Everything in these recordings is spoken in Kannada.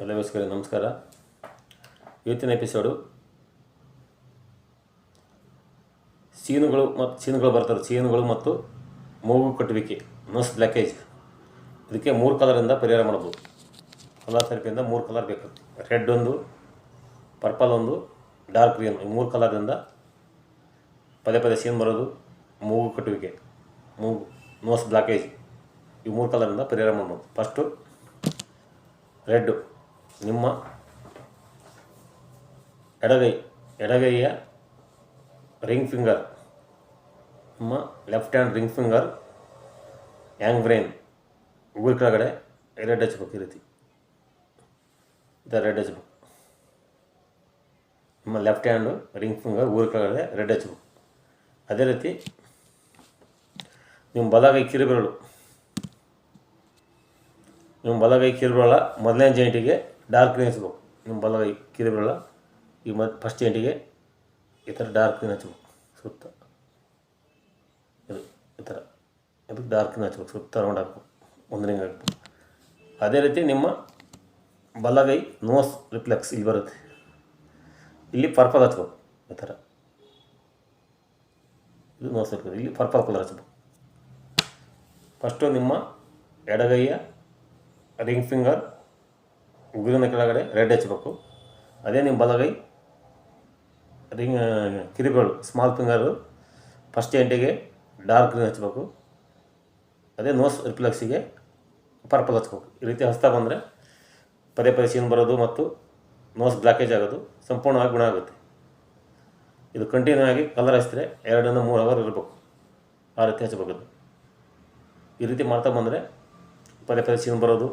ಎಲ್ಲ ವಯಸ್ಕರಿಗೆ ನಮಸ್ಕಾರ. ಇವತ್ತಿನ ಎಪಿಸೋಡು ಸೀನುಗಳು ಮತ್ತು ಸೀನುಗಳು ಬರ್ತಾರೆ, ಸೀನುಗಳು ಮತ್ತು ಮೂಗು ಕಟ್ಟುವಿಕೆ ನೋಸ್ ಬ್ಲ್ಯಾಕೇಜ್ ಇದಕ್ಕೆ ಮೂರು ಕಲರಿಂದ ಪರಿಹಾರ ಮಾಡ್ಬೋದು ಕಲರ್ ಥೆರಪಿಯಿಂದ ಮೂರು ಕಲರ್ ಬೇಕಾಗ್ತದೆ ರೆಡ್ ಒಂದು ಪರ್ಪಲ್ ಒಂದು ಡಾರ್ಕ್ ಗ್ರೀನ್ ಈ ಮೂರು ಕಲರಿಂದ ಪದೇ ಪದೇ ಸೀನ್ ಬರೋದು ಮೂಗು ಕಟ್ಟುವಿಕೆ, ಮೂಗು ನೋಸ್ ಬ್ಲಾಕೇಜ್ ಈ ಮೂರು ಕಲರಿಂದ ಪರಿಹಾರ ಮಾಡ್ಬೋದು ಫಸ್ಟು ರೆಡ್ಡು ನಿಮ್ಮ ಎಡಗೈ, ಎಡಗೈಯ ರಿಂಗ್ ಫಿಂಗರ್, ನಿಮ್ಮ left hand ring finger yang brain ಉಗುರು ಕೆಳಗಡೆ ರೆಡ್ ಹಚ್ಬೇಕು ಈ ರೀತಿ ಇದು ರೆಡ್ ಹಚ್ಬೇಕು ನಿಮ್ಮ ಲೆಫ್ಟ್ ಹ್ಯಾಂಡು ರಿಂಗ್ ಫಿಂಗರ್ ಉಗುರು ಕೆಳಗಡೆ ರೆಡ್ ಹಚ್ಬೇಕು ಅದೇ ರೀತಿ ನಿಮ್ಮ ಬಲಗೈ ಕಿರುಬೆರಳು. ನಿಮ್ಮ ಬಲಗೈ ಕಿರುಬೆರಳ ಮೊದಲನೇ ಜಾಯಿಂಟಿಗೆ ಡಾರ್ಕ್ ಗ್ರೀನ್ ಹಚ್ಬೇಕು ನಿಮ್ಮ ಬಲಗೈ ಕಿರುಬೆರಳ ಈ ಮತ್ತು ಫಸ್ಟ್ ಎಂಟಿಗೆ ಈ ಥರ ಡಾರ್ಕ್ ಹಚ್ಬೇಕು. ಸುತ್ತ. ಇದು, ಈ ಥರ ಇದಕ್ಕೆ ಡಾರ್ಕ್ ಹಚ್ಬೇಕು. ಸುತ್ತ ರೌಂಡ್ ಹಾಕ್ಬೇಕು. ಒಂದು ರಿಂಗ್ ಹಾಕ್ಬೇಕು. ಅದೇ ರೀತಿ ನಿಮ್ಮ ಬಲಗೈ ನೋಸ್ ರಿಫ್ಲೆಕ್ಸ್ ಇಲ್ಲಿ ಬರುತ್ತೆ. ಇಲ್ಲಿ ಪರ್ಪಲ್ ಹಚ್ಬೇಕು. ಈ ಥರ ಇದು ನೋಸ್ ರಿಫ್ಲೆಕ್ಸ್ ಇಲ್ಲಿ ಪರ್ಪಲ್ ಕಲರ್ ಹಚ್ಬೇಕು. ಫಸ್ಟು ನಿಮ್ಮ ಎಡಗೈಯ ರಿಂಗ್ ಫಿಂಗರ್ ಉಗುರಿನ ಕೆಳಗಡೆ ರೆಡ್ ಹಚ್ಚಬೇಕು ಅದೇ ನಿಮ್ಮ ಬಲಗೈ ರಿಂಗ್ ಕಿರಿಗಳು ಸ್ಮಾಲ್ ಫಿಂಗರು ಫಸ್ಟ್ ಎಂಟಿಗೆ ಡಾರ್ಕ್ ಗ್ರೀನ್ ಹಚ್ಚಬೇಕು ಅದೇ ನೋಸ್ ರಿಫ್ಲೆಕ್ಸಿಗೆ ಪರ್ಪಲ್ ಹಚ್ಬೇಕು. ಈ ರೀತಿ ಹಚ್ತಾ ಬಂದರೆ ಪದೇ ಪದೇ ಸೀನ್ ಬರೋದು ಮತ್ತು ನೋಸ್ ಬ್ಲಾಕೇಜ್ ಆಗೋದು ಸಂಪೂರ್ಣವಾಗಿ ಗುಣ ಆಗುತ್ತೆ. ಇದು ಕಂಟಿನ್ಯೂ ಆಗಿ ಕಲರ್ ಹಚ್ಚಿದ್ರೆ ಎರಡರಿಂದ ಮೂರು ಅವರ್ ಇರಬೇಕು. ಆ ರೀತಿ ಹಚ್ಚಬೇಕು ಈ ರೀತಿ ಮಾಡ್ತಾ ಬಂದರೆ ಪದೇ ಪದೇ ಸೀನ್ ಬರೋದು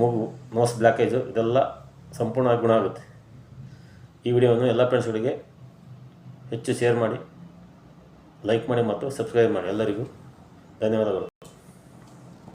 ಮೂಗು ನೋಸ್ ಬ್ಲ್ಯಾಕೇಜು ಇದೆಲ್ಲ ಸಂಪೂರ್ಣವಾಗಿ ಗುಣ ಆಗುತ್ತೆ. ಈ ವಿಡಿಯೋವನ್ನು ಎಲ್ಲ ಫ್ರೆಂಡ್ಸ್ಗಳಿಗೆ ಹೆಚ್ಚು ಶೇರ್ ಮಾಡಿ ಲೈಕ್ ಮಾಡಿ ಮತ್ತು ಸಬ್ಸ್ಕ್ರೈಬ್ ಮಾಡಿ. ಎಲ್ಲರಿಗೂ ಧನ್ಯವಾದಗಳು.